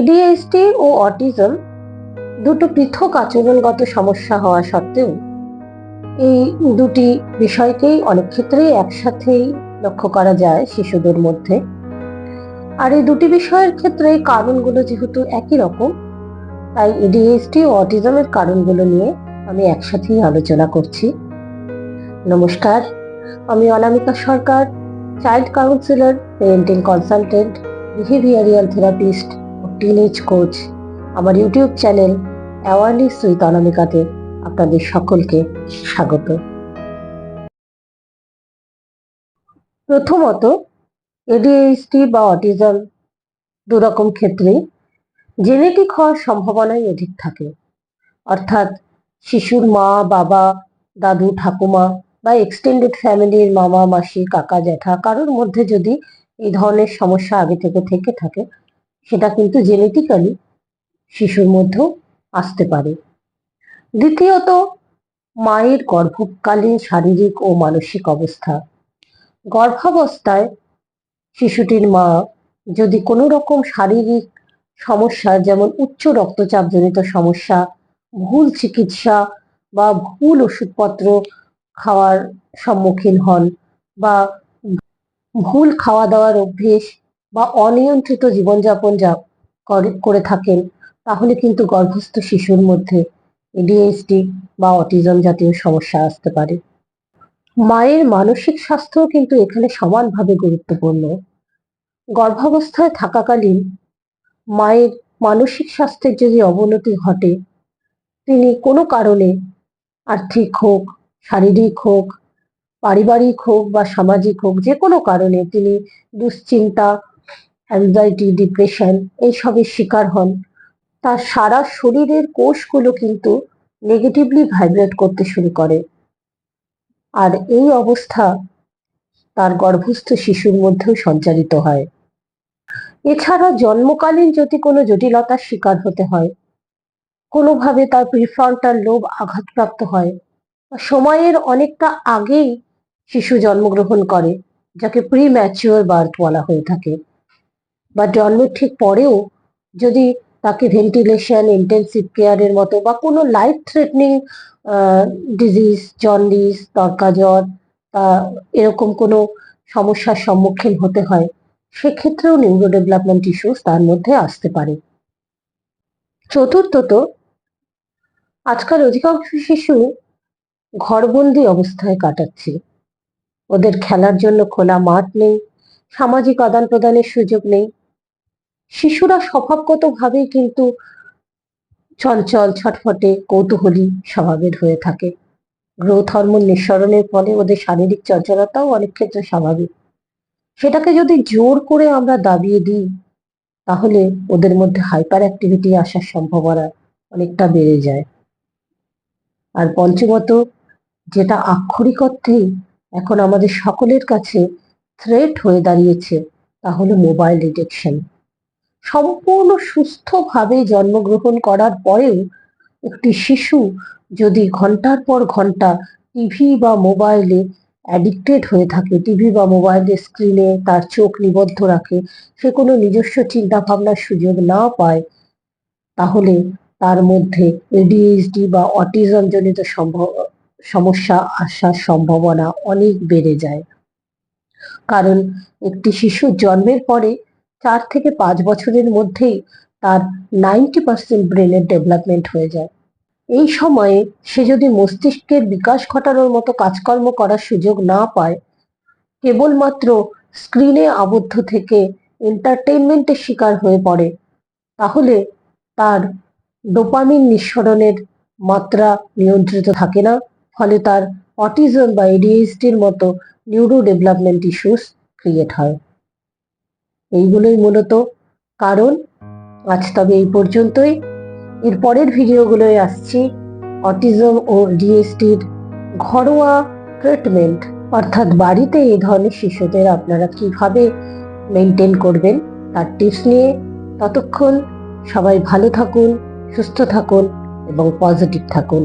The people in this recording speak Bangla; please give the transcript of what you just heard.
এডিএইচডি ও অটিজম দুটো পৃথক আচরণগত সমস্যা হওয়া সত্ত্বেও এই দুটি বিষয়কেই অনেক ক্ষেত্রেই একসাথেই লক্ষ্য করা যায় শিশুদের মধ্যে। আর এই দুটি বিষয়ের ক্ষেত্রে কারণগুলো যেহেতু একই রকম, তাই এডিএইচডি ও অটিজমের কারণগুলো নিয়ে আমি একসাথেই আলোচনা করছি। নমস্কার, আমি Anamika Sarkar, child counsellor, parenting consultant, behavioural therapist teenage coach আমার ইউটিউব চ্যানেল অ্যাওয়ারনেস উইথ অনামিকাতে আপনাদের সকলকে স্বাগত। প্রথমত এডিএইচডি বা অটিজম দুরকম ক্ষেত্রেই জেনেটিক হওয়ার সম্ভাবনাই অধিক থাকে। অর্থাৎ শিশুর মা, বাবা, দাদু, ঠাকুমা বা এক্সটেন্ডেড ফ্যামিলির মামা, মাসি, কাকা, জ্যাঠা কারোর মধ্যে যদি এই ধরনের সমস্যা আগে থেকে থেকে থাকে সেটা কিন্তু জেনেটিক্যালি শিশুর মধ্যেও আসতে পারে। দ্বিতীয়ত, মায়ের গর্ভকালীন শারীরিক ও মানসিক অবস্থা। গর্ভাবস্থায় শিশুটির মা যদি কোনো রকম শারীরিক সমস্যা, যেমন উচ্চ রক্তচাপজনিত সমস্যা, ভুল চিকিৎসা বা ভুল ওষুধপত্র খাওয়ার সম্মুখীন হন বা ভুল খাওয়া দাওয়ার অভ্যেস বা অনিয়ন্ত্রিত জীবনযাপন যা করে- থাকেন, তাহলে কিন্তু গর্ভস্থ শিশুর মধ্যে এডিএইচডি বা অটিজম জাতীয় সমস্যা আসতে পারে। মায়ের মানসিক স্বাস্থ্যও কিন্তু এখানে সমানভাবে গুরুত্বপূর্ণ। গর্ভাবস্থায় থাকাকালীন মায়ের মানসিক স্বাস্থ্যের যদি অবনতি ঘটে, তিনি কোনো কারণে আর্থিক হোক, শারীরিক হোক, পারিবারিক হোক বা সামাজিক হোক, যে কোনো কারণে তিনি দুশ্চিন্তা অ্যাংজাইটি ডিপ্রেশন এইসবের শিকার হন। তার সারা শরীরের কোষগুলো কিন্তু নেগেটিভলি ভাইব্রেট করতে শুরু করে। আর এই অবস্থা তার গর্ভস্থ শিশুর মধ্যেও সঞ্চারিত হয়। এছাড়া জন্মকালীন যদি কোনো জটিলতার শিকার হতে হয়, কোনোভাবে তার প্রিফ্রন্টাল লোভ আঘাতপ্রাপ্ত হয় সময়ের অনেকটা আগেই শিশু জন্মগ্রহণ করে, যাকে প্রি ম্যাচিওর বার্থ বলা হয়ে থাকে। বা জন্মের ঠিক পরেও যদি তাকে ভেন্টিলেশন ইন্টেন্সিভ কেয়ারের মতো বা কোনো লাইফ থ্রেটনিং ডিজিজ জন্ডিস তর্কা জ্বর এরকম কোনো সমস্যার সম্মুখীন হতে হয়, সেক্ষেত্রেও নিউরো ডেভেলপমেন্ট ইস্যুস তার মধ্যে আসতে পারে। চতুর্থত, আজকাল অধিকাংশ শিশু ঘরবন্দি অবস্থায় কাটাচ্ছে। ওদের খেলার জন্য খোলা মাঠ নেই, সামাজিক আদান প্রদানের সুযোগ নেই শিশুরা স্বভাবগতভাবেই কিন্তু চঞ্চল, ছটফটে, কৌতূহলী স্বভাবের হয়ে থাকে। গ্রোথ হরমোন নিঃসরণের ফলে ওদের শারীরিক চঞ্চলতাও অনেক ক্ষেত্রে স্বাভাবিক। সেটাকে যদি জোর করে আমরা দাবিয়ে দিই, তাহলে ওদের মধ্যে হাইপার অ্যাক্টিভিটি আসার সম্ভাবনা অনেকটা বেড়ে যায়। আর পঞ্চমত, যেটা আক্ষরিক অর্থেই এখন আমাদের সকলের কাছে থ্রেট হয়ে দাঁড়িয়েছে, তা হলো মোবাইল ডিটেকশন সম্পূর্ণ সুস্থভাবে জন্মগ্রহণ করার পরেও একটি শিশু যদি ঘণ্টার পর ঘণ্টা টিভি বা মোবাইলে অ্যাডিক্টেড হয়ে থাকে, টিভি বা মোবাইলের স্ক্রিনে তার চোখ নিবদ্ধ রাখে, সে কোনো নিজস্ব চিন্তা ভাবনার সুযোগ না পায়, তাহলে তার মধ্যে এডিএইচডি বা অটিজম জনিত সম্ভব সমস্যা আসার সম্ভাবনা অনেক বেড়ে যায়। কারণ একটি শিশুর জন্মের পরে চার থেকে পাঁচ বছরের মধ্যেই তার নাইনটি পার্সেন্ট ব্রেনের ডেভেলপমেন্ট হয়ে যায়। এই সময়ে সে যদি মস্তিষ্কের বিকাশ ঘটানোর মতো কাজকর্ম করার সুযোগ না পায়, কেবলমাত্র স্ক্রিনে আবদ্ধ থেকে এন্টারটেইনমেন্টের শিকার হয়ে পড়ে, তাহলে তার ডোপামিন নিঃসরণের মাত্রা নিয়ন্ত্রিত থাকে না, ফলে তার অটিজম বা এডিএইচডির মতো নিউরো ডেভেলপমেন্ট ইস্যুস ক্রিয়েট হয়। এইগুলোই মূলত কারণ। আজ তবে এই পর্যন্তই। এর পরের ভিডিওগুলোয় আসছি। অটিজম ও ডিএসটির ঘরোয়া ট্রিটমেন্ট, অর্থাৎ বাড়িতে এই ধরনের শিশুদের আপনারা কীভাবে মেনটেন করবেন, তার টিপস নিয়ে ততক্ষণ সবাই ভালো থাকুন, সুস্থ থাকুন এবং পজিটিভ থাকুন।